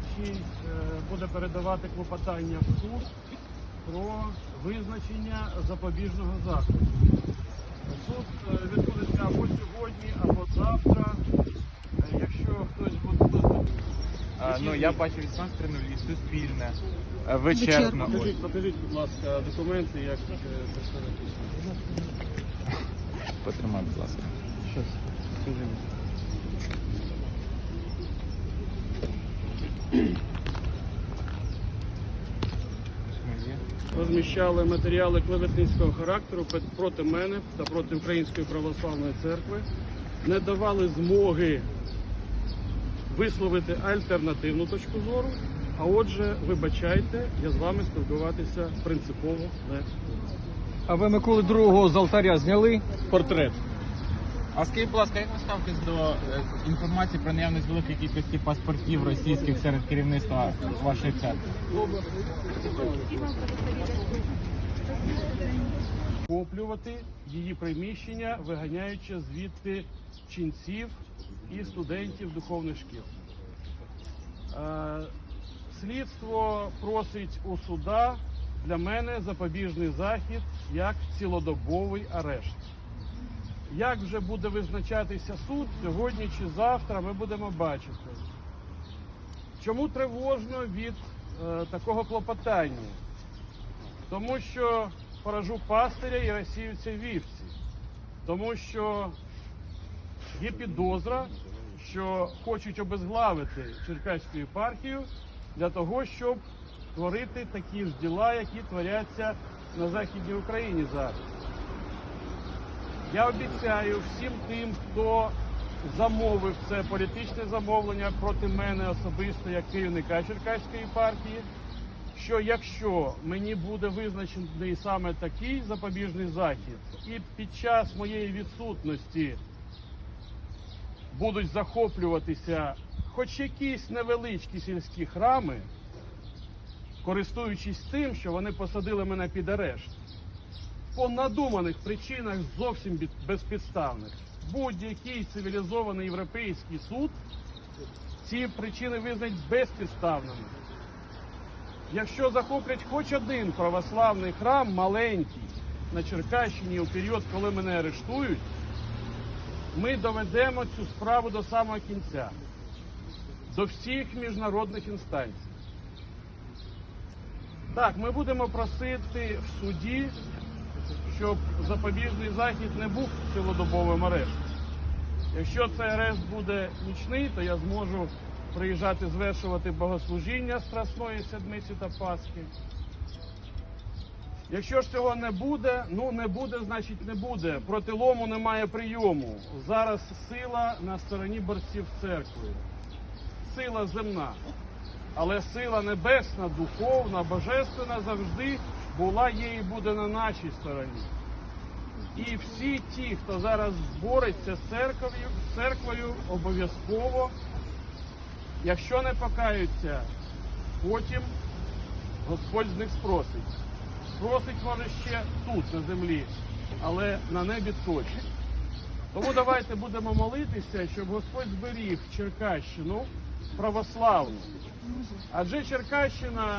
слідчий е, буде передавати клопотання в суд про визначення запобіжного заходу. Суд е, відбудеться або сьогодні, або завтра. Е, Якщо хтось буде А, ну я бачив 18.00, суспільне, е, вичерпно. Покажіть, покажіть, будь ласка, документи, як представники. Потримай, будь ласка. Щас, скажи. Ось ми є. Розміщали матеріали клеветницького характеру проти мене та проти Української православної церкви, не давали змоги висловити альтернативну точку зору. А отже, вибачайте, я з вами спілкуватися принципово не буду. А ви Миколи II з алтаря зняли? Портрет. А скажіть, будь ласка, як ви ставитесь до е, інформації про наявність великої кількості паспортів російських серед керівництва вашої церкви? Коплювати її приміщення, виганяючи звідти ченців і студентів духовних шкіл. Е, Слідство просить у суда для мене запобіжний захід як цілодобовий арешт. Як вже буде визначатися суд сьогодні чи завтра, ми будемо бачити. Чому тривожно від е, такого клопотання? Тому що поражу пастиря і розсіються вівці. Тому що є підозра, що хочуть обезглавити Черкаську єпархію для того, щоб творити такі ж діла, які творяться на Західній Україні зараз. Я обіцяю всім тим, хто замовив це політичне замовлення проти мене особисто як керівника Черкаської єпархії, що якщо мені буде визначений саме такий запобіжний захід, і під час моєї відсутності будуть захоплюватися хоч якісь невеличкі сільські храми, користуючись тим, що вони посадили мене під арешт, по надуманих причинах зовсім безпідставних, будь-який цивілізований європейський суд ці причини визнать безпідставними. Якщо захоплять хоч один православний храм маленький на Черкащині у період, коли мене арештують, ми доведемо цю справу до самого кінця, до всіх міжнародних інстанцій. Так, ми будемо просити в суді, щоб запобіжний захід не був цілодобовим арештом. Якщо цей арешт буде нічний, то я зможу приїжджати звершувати богослужіння Страсної Седмиці та Пасхи. Якщо ж цього не буде, ну не буде, значить не буде. Проти лому немає прийому. Зараз сила на стороні борців з церквою. Сила земна. Але сила небесна, духовна, божественна завжди була, є і буде на нашій стороні. І всі ті, хто зараз бореться з церков'ю, з церквою, обов'язково, якщо не покаються, потім Господь з них спросить. Спросить, може, ще тут, на землі, але на небі точно. Тому давайте будемо молитися, щоб Господь зберіг Черкащину православну. Адже Черкащина